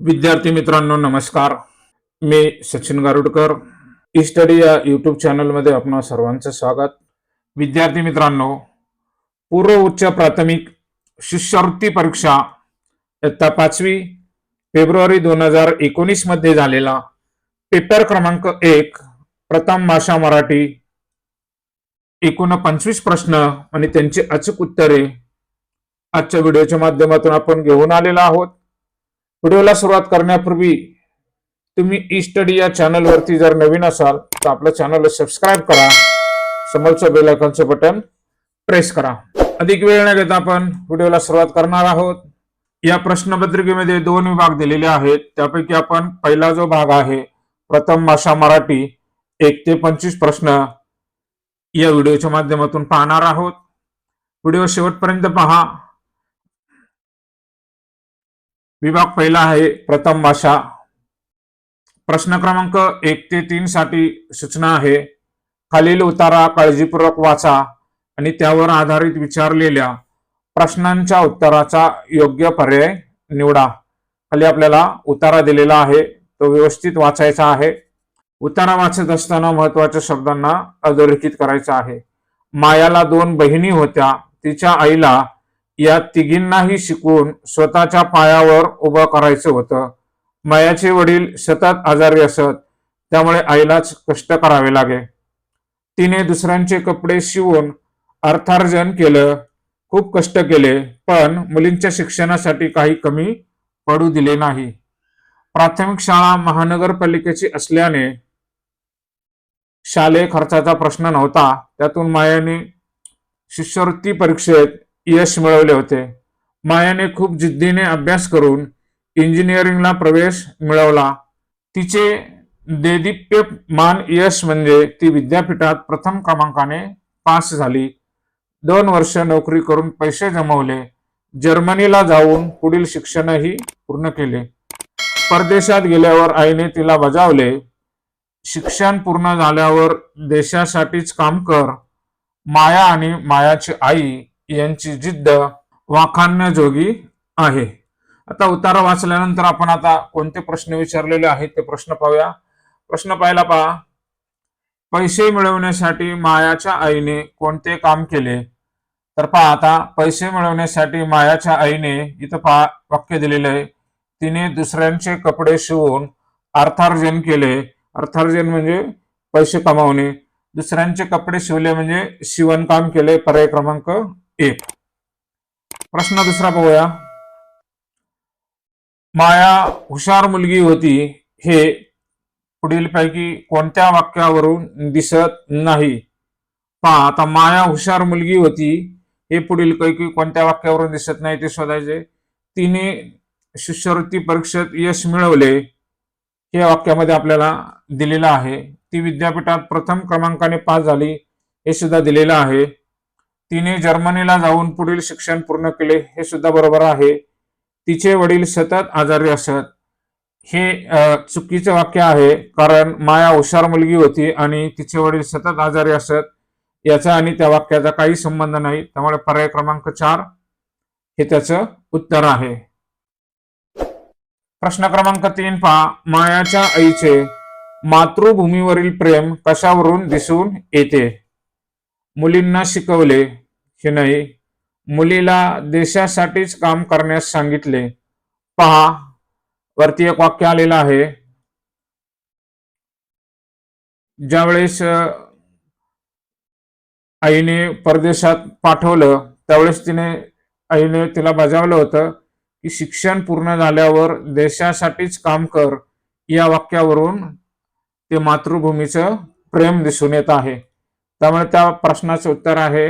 विद्यार्थी मित्रांनो नमस्कार. मी सचिन गारुडकर. ई स्टडी या यूट्यूब चॅनलमध्ये आपणा सर्वांचं स्वागत. विद्यार्थी मित्रांनो पूर्व उच्च प्राथमिक शिष्यवृत्ती परीक्षा इयत्ता पाचवी फेब्रुवारी दोन हजार एकोणीसमध्ये झालेला पेपर क्रमांक एक प्रथम भाषा मराठी एकूण पंचवीस प्रश्न आणि त्यांची अचूक उत्तरे आजच्या व्हिडिओच्या माध्यमातून आपण घेऊन आलेलो आहोत. व्हिडिओला सुरुवात करण्यापूर्वी तुम्ही ई स्टडी या चॅनलवरती जर नवीन असाल तर आपल्या चॅनलला सबस्क्राईब करा. समोरचं बेलायकॉनचं बटन प्रेस करा. अधिक वेळ न घेता आपण व्हिडिओला सुरुवात करणार आहोत. या प्रश्नपत्रिकेमध्ये दोन विभाग दिलेले आहेत. त्यापैकी आपण पहिला जो भाग आहे प्रथम भाषा मराठी एक ते पंचवीस प्रश्न या व्हिडिओच्या माध्यमातून पाहणार आहोत. व्हिडिओ शेवटपर्यंत पहा. विभाग पहिला आहे प्रथम भाषा. प्रश्न क्रमांक एक ते तीन साठी सूचना आहे. खालील उतारा काळजीपूर्वक वाचा आणि त्यावर आधारित विचारलेल्या प्रश्नांच्या उत्तराचा योग्य पर्याय निवडा. खाली आपल्याला उतारा दिलेला आहे. तो व्यवस्थित वाचायचा आहे. उतारा वाचत असताना महत्त्वाच्या शब्दांना अधोरेखित करायचा आहे. मायाला दोन बहिणी होत्या. तिच्या आईला या तिघींनाही शिकवून स्वतःच्या पायावर उभं करायचं होतं. मायाचे वडील सतत आजारी असत त्यामुळे आईलाच कष्ट करावे लागे. तिने दुसऱ्यांचे कपडे शिवून अर्थार्जन केलं. खूप कष्ट केले पण मुलींच्या शिक्षणासाठी काही कमी पडू दिले नाही. प्राथमिक शाळा महानगरपालिकेची असल्याने शालेय खर्चाचा प्रश्न नव्हता. त्यातून मायाने शिष्यवृत्ती परीक्षेत यश मिळवले होते. मायाने खूप जिद्दीने अभ्यास करून इंजिनिअरिंगला प्रवेश मिळवला. तिचे देदीप्यमान यश म्हणजे ती विद्यापीठात प्रथम क्रमांकाने पास झाली. दोन वर्ष नोकरी करून पैसे जमवले. जर्मनीला जाऊन पुढील शिक्षणही पूर्ण केले. परदेशात गेल्यावर आईने तिला बजावले. शिक्षण पूर्ण झाल्यावर देशासाठीच काम कर. माया आणि मायाची आई यांची जिद्द वाखाणण्याजोगी आहे. आता उतारा वाचल्यानंतर आपण आता कोणते प्रश्न विचारलेले आहेत ते प्रश्न पाहूया. प्रश्न पाहायला पहा. पैसे मिळवण्यासाठी मायाच्या आईने कोणते काम केले? तर पहा आता पैसे मिळवण्यासाठी मायाच्या आईने इथं पहा वाक्य दिलेलं आहे. तिने दुसऱ्यांचे कपडे शिवून अर्थार्जन केले. अर्थार्जन म्हणजे पैसे कमावणे. दुसऱ्यांचे कपडे शिवले म्हणजे शिवणकाम केले. पर्याय क्रमांक एक. प्रश्न दुसरा पाहूया माया हुशार मुलगी होती हे पुढीलपैकी कोणत्या वाक्यावरून दिसत नाही? पहा आता माया हुशार मुलगी होती हे पुढील पैकी कोणत्या वाक्यावरून दिसत नाही ते शोधायचे. तिने शिष्यवृत्ती परीक्षेत यश मिळवले. हे वाक्यामध्ये आपल्याला दिलेलं आहे. ती विद्यापीठात प्रथम क्रमांकाने पास झाली हे सुद्धा दिलेलं आहे. तिने जर्मनीला जाऊन पुढील शिक्षण पूर्ण केले हे सुद्धा बरोबर आहे. तिचे वडील सतत आजारी असत. हे चुकीचं वाक्य आहे कारण माया हुशार मुलगी होती आणि तिचे वडील सतत आजारी असत. याचा आणि त्या वाक्याचा काही संबंध नाही. त्यामुळे पर्याय क्रमांक चार हे त्याचं उत्तर आहे. प्रश्न क्रमांक तीन पहा. मायाच्या आईचे मातृभूमीवरील प्रेम कशावरून दिसून येते? मुलींना शिकवले की नाही? मुलीला देशासाठीच काम करण्यास सांगितले. पहा वरती एक वाक्य आलेलं आहे. ज्यावेळेस आईने परदेशात पाठवलं त्यावेळेस तिने आईने तिला बजावलं होतं की शिक्षण पूर्ण झाल्यावर देशासाठीच काम कर. या वाक्यावरून ते मातृभूमीचं प्रेम दिसून येत आहे. त्यामुळे त्या प्रश्नाचं उत्तर आहे.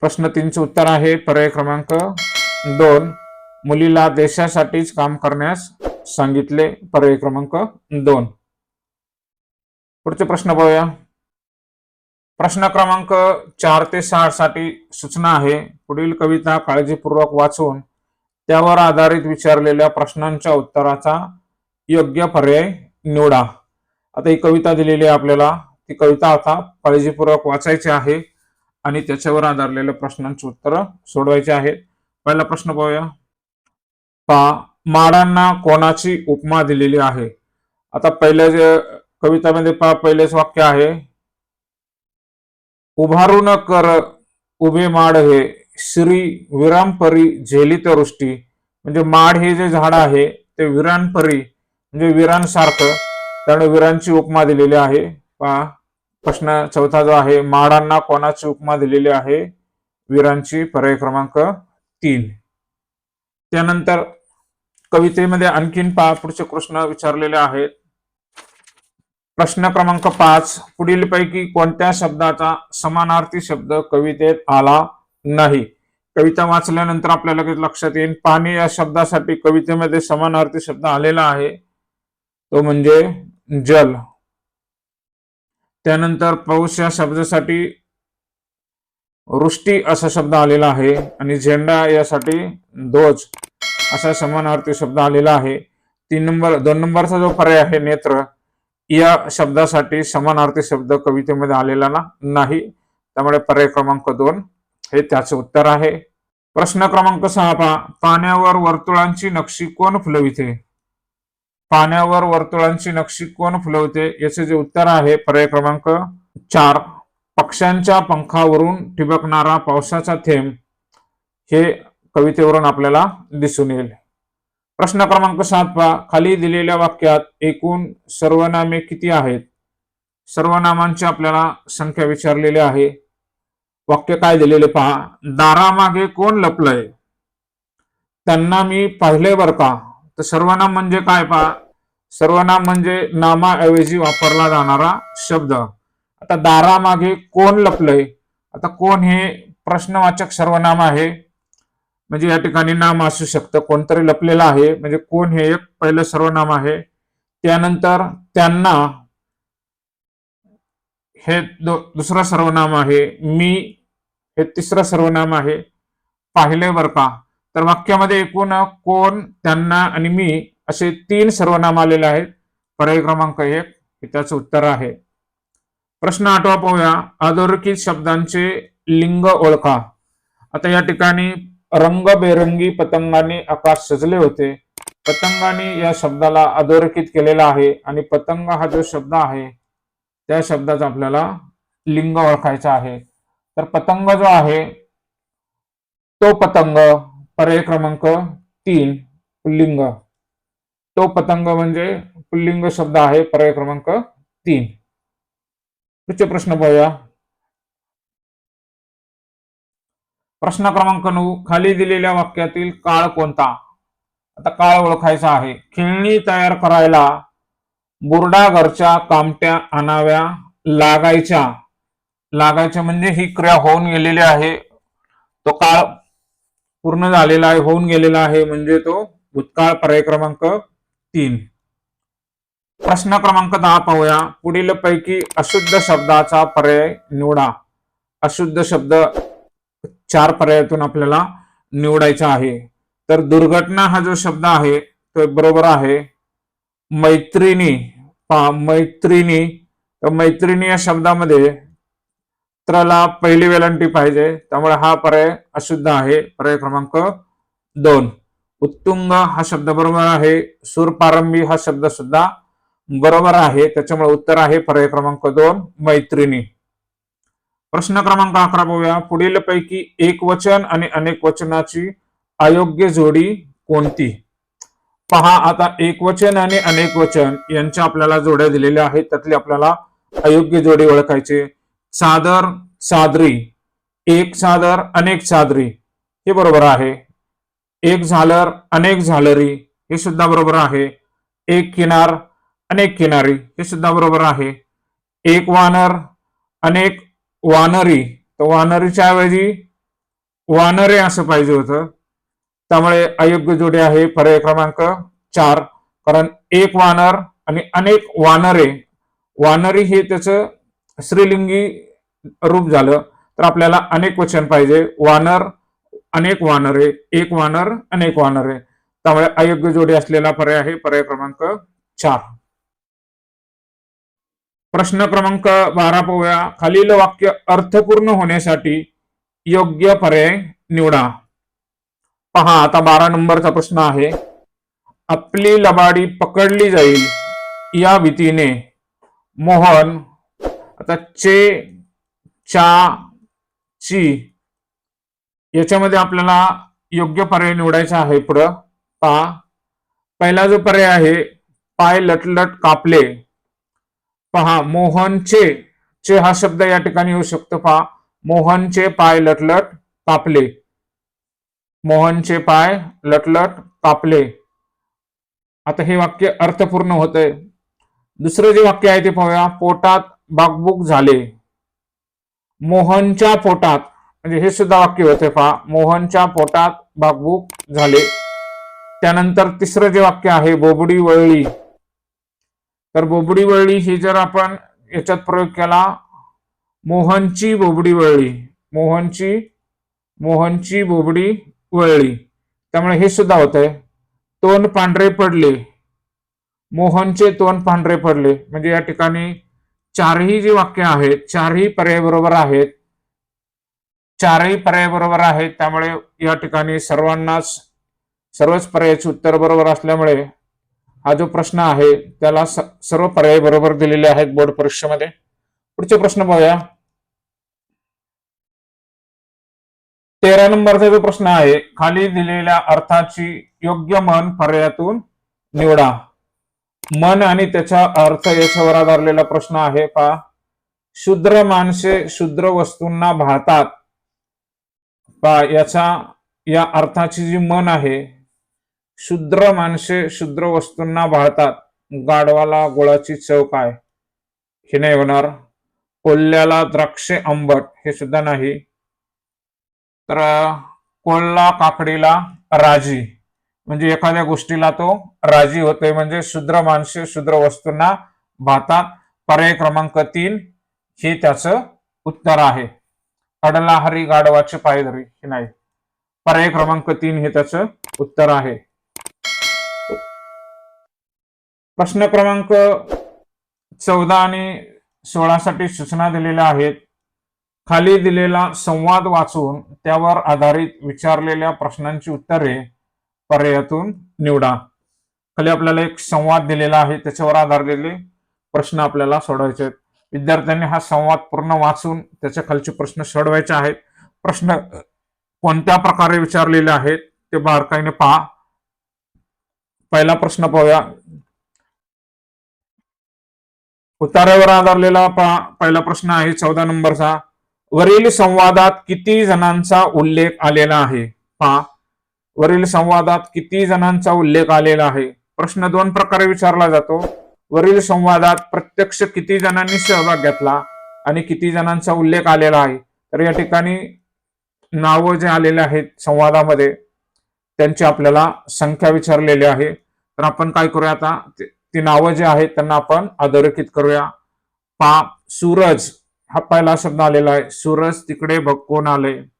प्रश्न तीनचं उत्तर आहे. पर्याय क्रमांक दोन. मुलीला देशासाठीच काम करण्यास सांगितले. पर्याय क्रमांक दोन. पुढचे प्रश्न पाहूया प्रश्न क्रमांक चार ते सहा साठी सूचना आहे. पुढील कविता काळजीपूर्वक वाचून त्यावर आधारित विचारलेल्या प्रश्नांच्या उत्तराचा योग्य पर्याय निवडा. आता ही कविता दिलेली आहे आपल्याला. ती कविता आता काळजीपूर्वक वाचायची आहे आणि त्याच्यावर आधारलेल्या प्रश्नांची उत्तरं सोडवायची आहेत. पहिला प्रश्न पाहूया. पहा माडांना कोणाची उपमा दिलेली आहे? आता पहिल्या जे कवितामध्ये पा पहिलेच वाक्य आहे. उभारून कर उभे माड हे श्री विरामपरी झेलित वृष्टी म्हणजे माड हे जे झाड आहे ते विरानपरी म्हणजे विरांसारखं त्यामुळे विरांची उपमा दिलेली आहे. पहा. प्रश्न चौथा जो आहे माडांना कोणाची उपमा दिलेली आहे? वीरांची पर्याय क्रमांक तीन. त्यानंतर कवितेमध्ये आणखीन पहा पुढचे प्रश्न विचारलेले आहेत. प्रश्न क्रमांक पाच पुढील पैकी कोणत्या शब्दाचा समानार्थी शब्द कवितेत आला नाही? कविता वाचल्यानंतर आपल्याला लगेच लक्षात येईल. पाणी या शब्दासाठी कवितेमध्ये समानार्थी शब्द आलेला आहे. तो म्हणजे जल. त्यानंतर पाऊस या शब्दासाठी वृष्टी असा शब्द आलेला आहे आणि झेंडा यासाठी ध्वज असा समानार्थी शब्द आलेला आहे. तीन नंबर दोन नंबरचा जो पर्याय आहे नेत्र या शब्दासाठी समानार्थी शब्द कवितेमध्ये आलेला ना नाही. त्यामुळे पर्याय क्रमांक दोन हे त्याचे उत्तर आहे. प्रश्न क्रमांक सहा पा पाण्यावर वर्तुळांची नक्षी कोण फुलविते? पाण्यावर वर्तुळांची नक्षी कोण फुलवते याचे जे उत्तर आहे पर्याय क्रमांक चार. पक्ष्यांच्या पंखावरून ठिबकणारा पावसाचा थेंब. हे कवितेवरून आपल्याला दिसून येईल. प्रश्न क्रमांक सात पहा. खाली दिलेल्या वाक्यात एकूण सर्वनामे किती आहेत? सर्वनामांची आपल्याला संख्या विचारलेली आहे. वाक्य काय दिलेले पहा. दारामागे कोण लपलंय? त्यांना मी पाहिले बर का? तर सर्वनाम म्हणजे काय पहा? सर्वनाम म्हणजे नामाऐवजी वापरला जाणारा शब्द. आता दारामागे कोण लपलंय? आता कोण हे प्रश्नवाचक सर्वनाम आहे? म्हणजे या ठिकाणी नाम असू शकतं. कोणतरी लपलेलं आहे. म्हणजे कोण हे एक पहिलं सर्वनाम आहे? त्यानंतर त्यांना हे दुसरं सर्वनाम आहे. मी हे तिसरं सर्वनाम आहे. पाहिले बर का? तर वाक्यामध्ये एकूण कोण त्यांना आणि मी असे तीन सर्वनाम आलेले आहेत. पर्याय क्रमांक एक हे त्याचं उत्तर आहे. प्रश्न आठवा पाहूया अधोरेखित शब्दांचे लिंग ओळखा. आता या ठिकाणी रंगबेरंगी पतंगाने आकाश सजले होते. पतंगाने या शब्दाला अधोरेखित केलेला आहे आणि पतंग हा जो शब्द आहे त्या शब्दाचा आपल्याला लिंग ओळखायचा आहे. तर पतंग जो आहे तो पतंग पर्याय क्रमांक तीन पुल्लिंग. तो पतंग म्हणजे पुल्लिंग शब्द आहे पर्याय क्रमांक तीन. पुढचे प्रश्न पाहूया. प्रश्न क्रमांक नऊ खाली दिलेल्या वाक्यातील काळ कोणता? आता काळ ओळखायचा आहे. खेळणी तयार करायला बुरडा घरच्या कामट्या आणाव्या लागायच्या. लागायच्या म्हणजे ही क्रिया होऊन गेलेली आहे. तो काळ पूर्ण झालेला आहे होऊन गेलेला आहे म्हणजे तो भूतकाळ पर्याय क्रमांक तीन. प्रश्न क्रमांक दहा पाहूया. पुढील पैकी अशुद्ध शब्दाचा पर्याय निवडा. अशुद्ध शब्द चार पर्यायातून आपल्याला निवडायचा आहे. तर दुर्घटना हा जो शब्द आहे तो बरोबर आहे मैत्रिणी. पा मैत्रिणी. तर मैत्रिणी या शब्दामध्ये त्रला पहिली वेलंटी पाहिजे. त्यामुळे हा पर्याय अशुद्ध आहे. पर्याय क्रमांक दोन. उत्तुंग हा शब्द बरोबर आहे. सुरपारंभी हा शब्द सुद्धा बरोबर आहे. त्याच्यामुळे उत्तर आहे पर्याय क्रमांक दोन मैत्रिणी. प्रश्न क्रमांक अकरा पाहूया पुढील पैकी एक वचन आणि अनेक वचनाची अयोग्य जोडी कोणती? पहा आता एक वचन आणि अनेक वचन यांच्या आपल्याला जोड्या दिलेल्या आहेत. त्यातली आपल्याला अयोग्य जोडी ओळखायचे सादर सादरी. एक सादर अनेक सादरी. हे बरोबर आहे. एक झालर अनेक झालरी. हे सुद्धा बरोबर आहे. एक किनार अनेक किनारी. हे सुद्धा बरोबर आहे. एक वानर अनेक वानरी. तर वानरीच्या ऐवजी वानरे असं पाहिजे होतं. त्यामुळे अयोग्य जोडी आहे पर्याय क्रमांक चार. कारण एक वानर आणि अनेक वानरे. वानरी हे त्याचं स्त्रीलिंगी रूप झालं तर आपल्याला अनेक वचन पाहिजे. वानर अनेक वानरे एक वानर अनेक वानरे त्यामुळे अयोग्य जोडी असलेला पर्याय आहे पर्याय क्रमांक चार. प्रश्न क्रमांक बारा पाहूया. खालील वाक्य अर्थपूर्ण होण्यासाठी योग्य पर्याय निवडा. पहा आता बारा नंबरचा प्रश्न आहे. आपली लबाडी पकडली जाईल या भीतीने. मोहन आता चे चा ची याच्यामध्ये आपल्याला योग्य पर्याय निवडायचा आहे पुढं. पा पहिला जो पर्याय आहे पाय लटलट कापले. पहा मोहनचे चे हा शब्द या ठिकाणी येऊ शकतो. पहा. मोहनचे पाय लटलट कापले. मोहनचे पाय लटलट कापले. आता हे वाक्य अर्थपूर्ण होतंय. दुसरं जे वाक्य आहे ते पाहूया. पोटात बागबुक झाले. मोहनच्या पोटात म्हणजे हे सुद्धा वाक्य होते पहा. मोहनच्या पोटात बागबुक झाले. त्यानंतर तिसरं जे वाक्य आहे बोबडी वळली. तर बोबडी वळली ही जर आपण याच्यात प्रयोग केला मोहनची बोबडी वळली. मोहनची मोहनची बोबडी वळली. त्यामुळे हे सुद्धा होत आहे तोंड पांढरे पडले. मोहनचे तोंड पांढरे पडले. म्हणजे या ठिकाणी चारही जी वाक्य आहेत चारही पर्याय बरोबर आहेत. चारही पर्याय बरोबर आहेत त्यामुळे या ठिकाणी सर्वांनाच सर्वच पर्यायाचे उत्तर बरोबर असल्यामुळे हा जो प्रश्न आहे त्याला सर्व पर्याय बरोबर दिलेले आहेत बोर्ड परीक्षेमध्ये. पुढचे प्रश्न पाहूया. तेरा नंबरचा जो प्रश्न आहे खाली दिलेल्या अर्थाची योग्य मन पर्यायातून निवडा. मन आणि त्याचा अर्थ याच्यावर आधारलेला प्रश्न आहे पा शूद्र माणसे शूद्र वस्तूंना भाळतात पा याचा या अर्थाची जी मन आहे शूद्र माणसे शूद्र वस्तूंना भाळतात गाढवाला गोळाची चव काय? हे नाही होणार. कोल्ह्याला द्राक्षे आंबट हे सुद्धा नाही. तर कोल्हा काकडीला राजी. म्हणजे एखाद्या गोष्टीला तो राजी होतोय. म्हणजे शूद्र माणसे शूद्र वस्तूंना भातात पर्याय क्रमांक तीन हे त्याचं उत्तर आहे. अडला हरी गाढवाचे पायधरी हे नाही. पर्याय क्रमांक तीन हे त्याचं उत्तर आहे. प्रश्न क्रमांक चौदा आणि सोळासाठी सूचना दिलेल्या आहेत. खाली दिलेला संवाद वाचून त्यावर आधारित विचारलेल्या प्रश्नांची उत्तरे पर्यायातून निवडा. खाली आपल्याला एक संवाद दिलेला आहे त्याच्यावर आधारलेले प्रश्न आपल्याला सोडवायचे आहेत. विद्यार्थ्यांनी हा संवाद पूर्ण वाचून त्याच्या खालचे प्रश्न सोडवायचे आहेत. प्रश्न कोणत्या प्रकारे विचारलेले आहेत ते बारकाईने पहा. पहिला प्रश्न पाहूया. उतार्यावर आधारलेला पहा पहिला प्रश्न आहे चौदा नंबरचा. वरील संवादात किती जणांचा उल्लेख आलेला आहे? पहा. वरील संवादात किती जणांचा उल्लेख आलेला आहे? प्रश्न दोन प्रकारे विचारला जातो. वरील संवादात प्रत्यक्ष किती जणांनी सहभाग घेतला आणि किती जणांचा उल्लेख आलेला आहे? तर या ठिकाणी नावं जे आलेले आहेत संवादामध्ये त्यांची आपल्याला संख्या विचारलेली आहे. तर आपण काय करूया आता? ती नावं जे आहेत त्यांना आपण अधोरेखित करूया. पा सूरज. हा पहिला शब्द आलेला आहे. सूरज तिकडे भक्कून आले.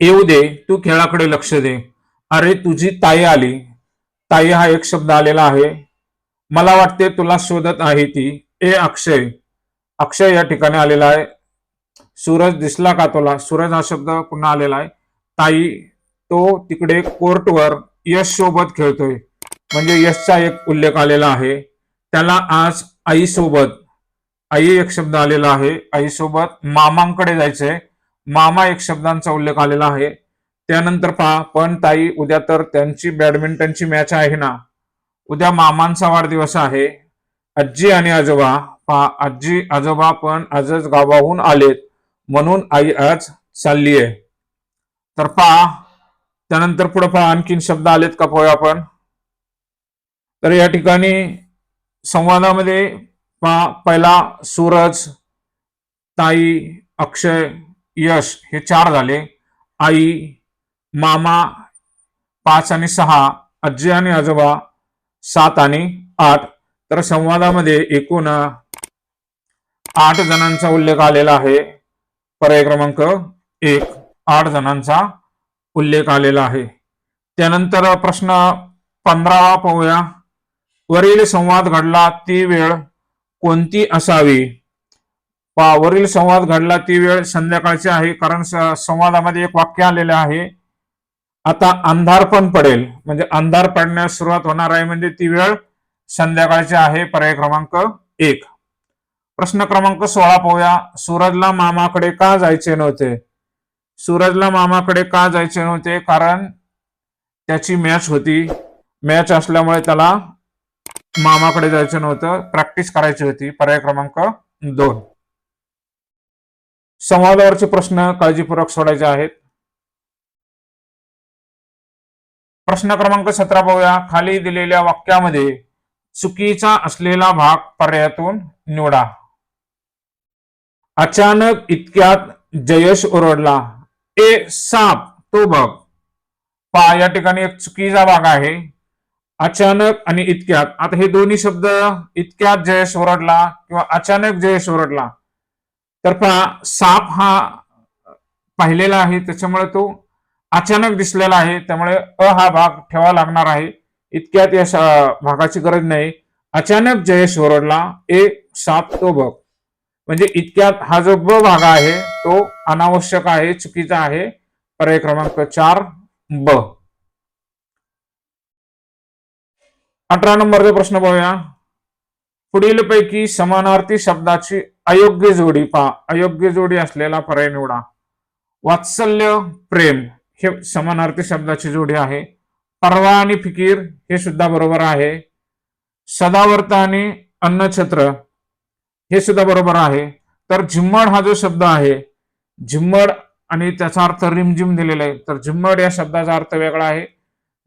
येऊ दे तू खेळाकडे लक्ष दे. अरे तुझी ताई आली. ताई हा एक शब्द आलेला आहे. मला वाटते तुला शोधत आहे ती. ए अक्षय. अक्षय या ठिकाणी आलेला आहे. सूरज दिसला का तुला? सूरज हा शब्द पुन्हा आलेला आहे. ताई तो तिकडे कोर्टवर यश सोबत खेळतोय. म्हणजे यशचा एक उल्लेख आलेला आहे. त्याला आज आई सोबत आई एक शब्द आलेला आहे. आईसोबत मामांकडे जायचंय. मामा एक शब्दांचा उल्लेख आलेला आहे. त्यानंतर पहा पण ताई उद्या तर त्यांची बॅडमिंटनची मॅच आहे ना? उद्या मामांचा वाढदिवस आहे. आजी आणि आजोबा पहा आजी आजोबा पण आजच गावाहून आलेत. म्हणून आई आज चालली आहे. तर पहा त्यानंतर पुढे पहा आणखीन शब्द आलेत का पाहूया आपण? तर या ठिकाणी संवादामध्ये पहा पहिला सूरज ताई अक्षय यश हे चार झाले. आई मामा पाच आणि सहा आजी आणि आजोबा सात आणि आठ. तर संवादामध्ये एकूण आठ जणांचा उल्लेख आलेला आहे. पर्याय क्रमांक एक. आठ जणांचा उल्लेख आलेला आहे. त्यानंतर प्रश्न पंधरावा पाहूया. वरील संवाद घडला ती वेळ कोणती असावी? वरील संवाद घडला ती वेळ संध्याकाळची आहे कारण स- संवादामध्ये एक वाक्य आलेले आहे. आता अंधार पण पडेल. म्हणजे अंधार पडण्यास सुरुवात होणार आहे म्हणजे ती वेळ संध्याकाळची आहे. पर्याय क्रमांक एक. प्रश्न क्रमांक सोळा पाहूया. सूरजला मामाकडे का जायचे नव्हते? सूरजला मामाकडे का जायचे नव्हते? कारण त्याची मॅच होती. मॅच असल्यामुळे त्याला मामाकडे जायचं नव्हतं. प्रॅक्टिस करायची होती. पर्याय क्रमांक दोन. संवादावरचे प्रश्न काळजीपूर्वक सोडायचे आहेत. प्रश्न क्रमांक सतरा पाहूया खाली दिलेल्या वाक्यामध्ये चुकीचा असलेला भाग पर्यायातून निवडा. अचानक इतक्यात जयश ओरडला ए साप तो बघ. पा या ठिकाणी एक चुकीचा भाग आहे. अचानक आणि इतक्यात. आता हे दोन्ही शब्द इतक्यात जयश ओरडला किंवा अचानक जयश ओरडला? तर पहा साप हा पाहिलेला आहे त्याच्यामुळे तो अचानक दिसलेला आहे त्यामुळे अ हा भाग ठेवा लागणार आहे. इतक्यात या भागाची गरज नाही. अचानक जयेश ओरडला ए साप तो बघ. म्हणजे इतक्यात हा जो ब भाग आहे तो अनावश्यक आहे चुकीचा आहे. पर्याय क्रमांक चार ब. अठरा नंबरचा प्रश्न पाहूया. पुढील पैकी समानार्थी शब्दाची अयोग्य जोडी पहा. अयोग्य जोडी असलेला पर्याय निवडा. वात्सल्य प्रेम हे समानार्थी शब्दाची जोडी आहे. परवा आणि फिकीर हे सुद्धा बरोबर आहे. सदावर्त आणि अन्नछत्र हे सुद्धा बरोबर आहे. तर झिम्मड हा जो शब्द आहे झिम्मड आणि त्याचा अर्थ रिमझिम दिलेला आहे. तर झिम्मड या शब्दाचा अर्थ वेगळा आहे.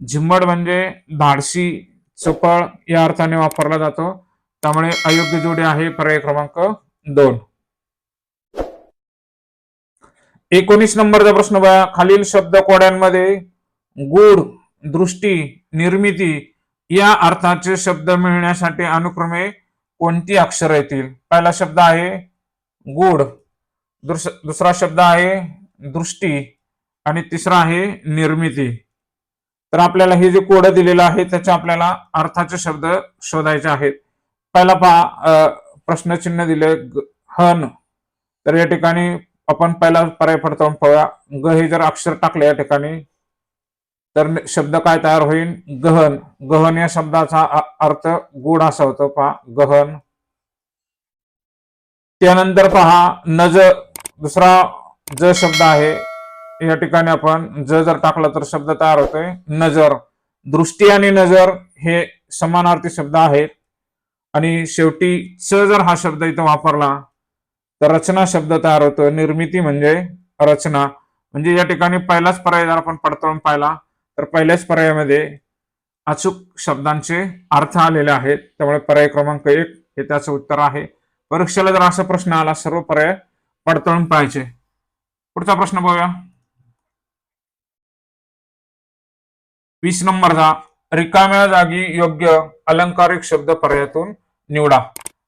झिम्मड म्हणजे धाडसी चपळ या अर्थाने वापरला जातो. त्यामुळे अयोग्य जोडी आहे पर्याय क्रमांक दोन. एकोणीस नंबरचा प्रश्न बघा. खालील शब्द कोड्यांमध्ये गूढ दृष्टी निर्मिती या अर्थाचे शब्द मिळण्यासाठी अनुक्रमे कोणती अक्षर येतील? पहिला शब्द आहे गूढ. दुसरा शब्द आहे दृष्टी. आणि तिसरा आहे निर्मिती. तर आपल्याला हे जे कोड दिलेलं आहे त्याचे आपल्याला अर्थाचे शब्द शोधायचे आहेत. पहिला पहा प्रश्नचिन्ह दिले हन तर या ठिकाणी आपण पहिला पर्याय पडताळून पाहूया. ग हे जर अक्षर टाकले या ठिकाणी तर शब्द काय तयार होईल? गहन. गहन या शब्दाचा अर्थ गुढ असा होतो पहा. गहन. त्यानंतर पहा नज दुसरा ज शब्द आहे. या ठिकाणी आपण ज जर टाकला तर शब्द तयार होतोय. नजर. दृष्टी आणि नजर हे समानार्थी शब्द आहेत. आणि शेवटी च जर हा शब्द इथं वापरला तर रचना शब्द तयार होतो. निर्मिती म्हणजे रचना. म्हणजे या ठिकाणी पहिलाच पर्याय जर आपण पडताळून पाहिला तर पहिल्याच पर्यायामध्ये अचूक शब्दांचे अर्थ आलेले आहेत. त्यामुळे पर्याय क्रमांक एक हे त्याचं उत्तर आहे. परीक्षेला जर असा प्रश्न आला सर्व पर्याय पडताळून पाहिजे पुढचा प्रश्न बघूया. वीस नंबरचा रिकाम्या जागी योग्य अलंकारिक शब्द पर्यायातून निवडा.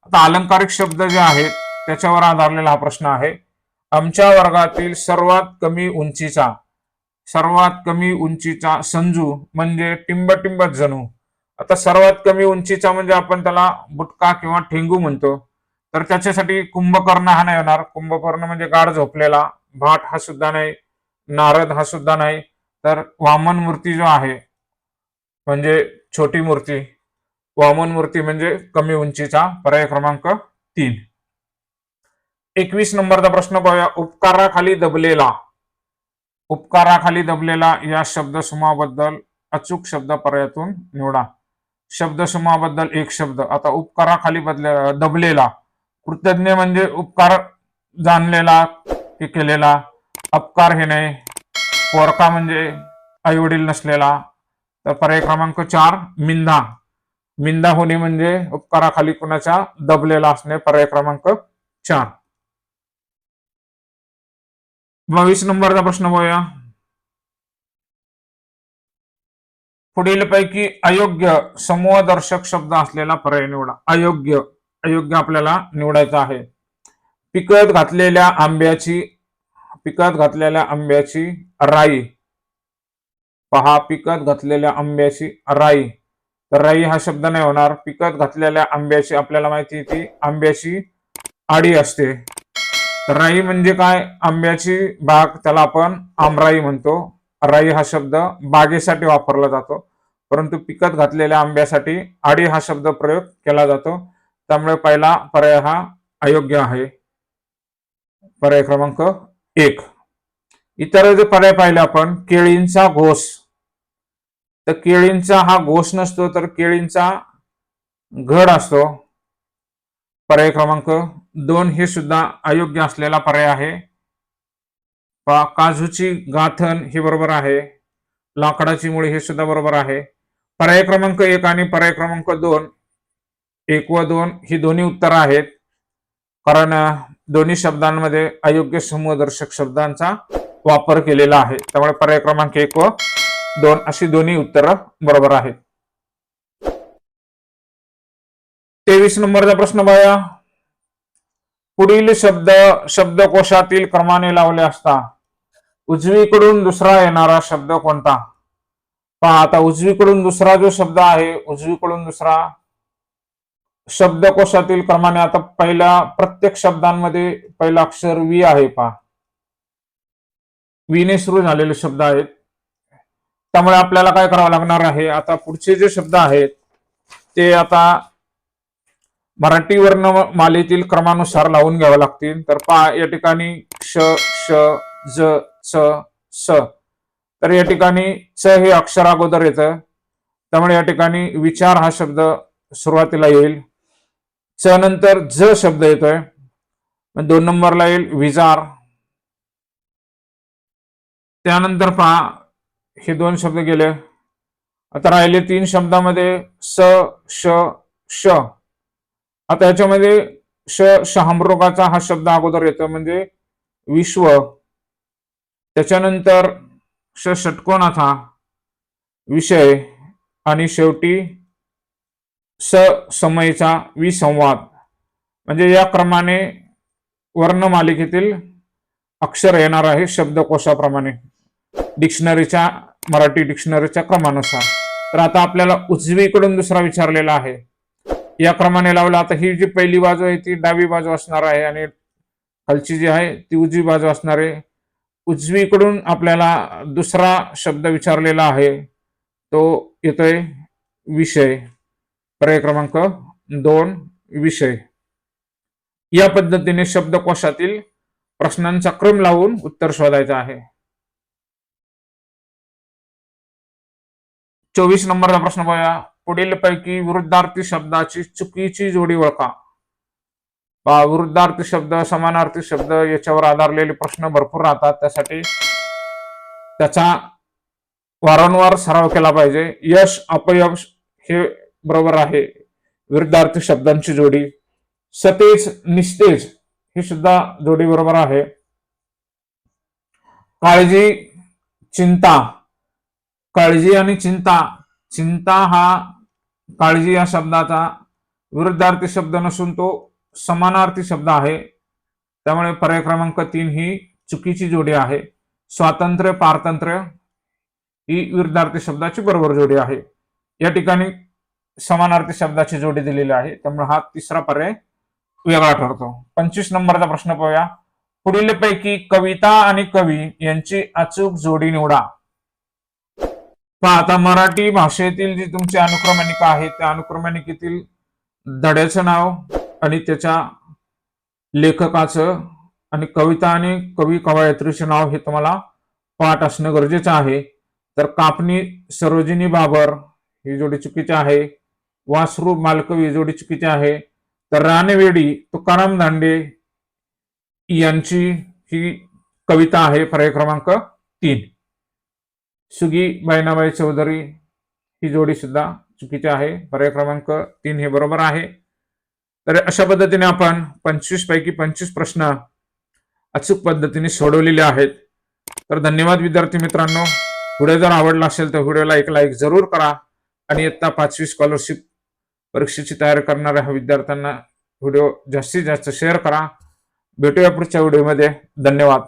आता अलंकारिक शब्द जे आहेत त्याच्यावर आधारलेला हा प्रश्न आहे. आमच्या वर्गातील सर्वात कमी उंचीचा सर्वात कमी उंचीचा संजू म्हणजे टिंबटिंबत जणू. आता सर्वात कमी उंचीचा म्हणजे आपण त्याला बुटका किंवा ठेंगू म्हणतो. तर त्याच्यासाठी कुंभकर्ण हा नाही होणार. कुंभकर्ण म्हणजे गाढ झोपलेला भाट हा सुद्धा नाही नारद हा सुद्धा नाही. तर वामन मूर्ती जो आहे म्हणजे छोटी मूर्ती वामन मूर्ती म्हणजे कमी उंचीचा पर्याय क्रमांक तीन. एकवीस नंबरचा प्रश्न पाहूया. उपकाराखाली दबलेला. उपकाराखाली दबलेला या शब्दसमूहाबद्दल अचूक शब्द पर्यायातून निवडा. शब्दसमूहाबद्दल एक शब्द. आता उपकाराखाली बदले दबलेला. कृतज्ञ म्हणजे उपकार जाणलेला की केलेला. अपकार हे नाही. पोरका म्हणजे आई वडील नसलेला. तर पर्याय क्रमांक चार मिंदा मिंदा होणे म्हणजे उपकाराखाली कुणाच्या? दबलेला असणे. पर्याय क्रमांक चार. बावीस नंबरचा प्रश्न बघूया. पुढील पैकी अयोग्य समूहदर्शक शब्द असलेला पर्याय निवडा. अयोग्य अयोग्य आपल्याला निवडायचा आहे. पिकत घातलेल्या आंब्याची पिकत घातलेल्या आंब्याची राई. पहा पिकत घातलेल्या आंब्याची राई. तर राई हा शब्द नाही होणार. पिकत घातलेल्या आंब्याची आपल्याला माहिती ती आंब्याची आडी असते. तर राई म्हणजे काय? आंब्याची बाग त्याला आपण आमराई म्हणतो. राई हा शब्द बागेसाठी वापरला जातो. परंतु पिकत घातलेल्या आंब्यासाठी आडी हा शब्द प्रयोग केला जातो. त्यामुळे पहिला पर्याय हा अयोग्य आहे. पर्याय क्रमांक एक. इतर जे पर्याय पाहिले आपण केळींचा घोष तर केळींचा हा गोष नसतो तर केळींचा घड असतो. पर्याय क्रमांक दोन हे सुद्धा अयोग्य असलेला पर्याय आहे. पा काजूची गाथन हे बरोबर आहे. लाकडाची मुळी हे सुद्धा बरोबर आहे. पर्याय क्रमांक एक आणि पर्याय क्रमांक दोन एक व दोन ही दोन्ही उत्तरं आहेत. कारण दोन्ही शब्दांमध्ये अयोग्य समूहदर्शक शब्दांचा वापर केलेला आहे. त्यामुळे पर्याय क्रमांक एक व दोन अशी दोन्ही उत्तरं बरोबर आहेत. तेवीस नंबरचा प्रश्न बघा पुढील शब्द शब्दकोशातील क्रमाने लावले असता उजवीकडून दुसरा येणारा शब्द कोणता? पहा आता उजवीकडून दुसरा जो शब्द आहे उजवीकडून दुसरा शब्दकोशातील क्रमाने आता पहिल्या प्रत्येक शब्दांमध्ये पहिला अक्षर वी आहे पहा. वीने सुरू झालेले शब्द आहेत. त्यामुळे आपल्याला काय करावं लागणार आहे? आता पुढचे जे शब्द आहेत ते आता मराठी वर्ण मालेतील क्रमानुसार लावून घ्यावे लागतील. तर पहा या ठिकाणी श श ज च स. तर या ठिकाणी च हे अक्षर अगोदर येतं. त्यामुळे या ठिकाणी विचार हा शब्द सुरुवातीला येईल. च नंतर ज शब्द येतोय. दोन नंबरला येईल विजार. त्यानंतर पहा हे दोन शब्द गेले. आता राहिले तीन शब्दामध्ये स श श. आता याच्यामध्ये श शहामृगाचा हा शब्द अगोदर येतो म्हणजे विश्व. त्याच्यानंतर श षटकोनाचा विषय आणि शेवटी स समयचा विसंवाद. म्हणजे या क्रमाने वर्णमालिकेतील अक्षर येणार आहे शब्दकोशाप्रमाणे. डिक्शनरीच्या मराठी डिक्शनरीच्या क्रमानुसार. तर आता आपल्याला उजवीकडून दुसरा विचारलेला आहे. या क्रमाने लावला आता ही जी पहिली बाजू आहे ती डावी बाजू असणार आहे आणि खालची जी आहे ती उजवी बाजू असणार आहे. उजवीकडून आपल्याला दुसरा शब्द विचारलेला आहे. तो येतोय विषय. पर्याय क्रमांक दोन विषय. या पद्धतीने शब्दकोशातील प्रश्नांचा क्रम लावून उत्तर शोधायचं आहे. चोवीस नंबरचा प्रश्न पाहूया. पुढील पैकी विरुद्धार्थी शब्दाची चुकीची जोडी ओळखा. पहा, विरुद्धार्थी शब्द समानार्थी शब्द याच्यावर आधारलेले प्रश्न भरपूर राहतात. त्यासाठी त्याचा वारंवार सराव केला पाहिजे. यश अपयश हे बरोबर आहे. विरुद्धार्थी शब्दांची जोडी. सतेज निस्तेज ही सुद्धा जोडी बरोबर आहे. काळजी चिंता काळजी आणि चिंता. चिंता हा काळजी या शब्दाचा विरुद्धार्थी शब्द नसून तो समानार्थी शब्द आहे. त्यामुळे पर्याय क्रमांक तीन ही चुकीची जोडी आहे. स्वातंत्र्य पारतंत्र्य ही विरुद्धार्थी शब्दाची बरोबर जोडी आहे. या ठिकाणी समानार्थी शब्दाची जोडी दिलेली आहे. त्यामुळे हा तिसरा पर्याय वेगळा ठरतो. पंचवीस नंबरचा प्रश्न पाहूया. पुढील पैकी कविता आणि कवी यांची अचूक जोडी निवडा. पहा आता मराठी भाषेतील जी तुमची अनुक्रमणिका आहे त्या अनुक्रमणिकेतील धड्याचं नाव आणि त्याच्या लेखकाचं आणि कविता आणि कवी कवयत्रीचे नाव हे तुम्हाला पाठ असणं गरजेचं आहे. तर कापणी सरोजिनी बाबर ही जोडी चुकीची आहे. वासरू मालकवी जोडी चुकीची आहे. तर रानवेडी तुकाराम दांडे यांची ही कविता आहे पर्याय क्रमांक तीन. सुगी बायनाबाई चौधरी ही जोडी सुद्धा चुकीची आहे. पर्याय क्रमांक तीन हे बरोबर आहे. तर अशा पद्धतीने आपण पंचवीस पैकी पंचवीस प्रश्न अचूक पद्धतीने सोडवलेले आहेत. तर धन्यवाद विद्यार्थी मित्रांनो. व्हिडिओ जर आवडला असेल तर व्हिडिओला एक लाईक जरूर करा. आणि इयत्ता पाचवी स्कॉलरशिप परीक्षेची तयारी करणाऱ्या विद्यार्थ्यांना व्हिडिओ जास्तीत जास्त शेअर करा. भेटूया पुढच्या व्हिडिओमध्ये. धन्यवाद.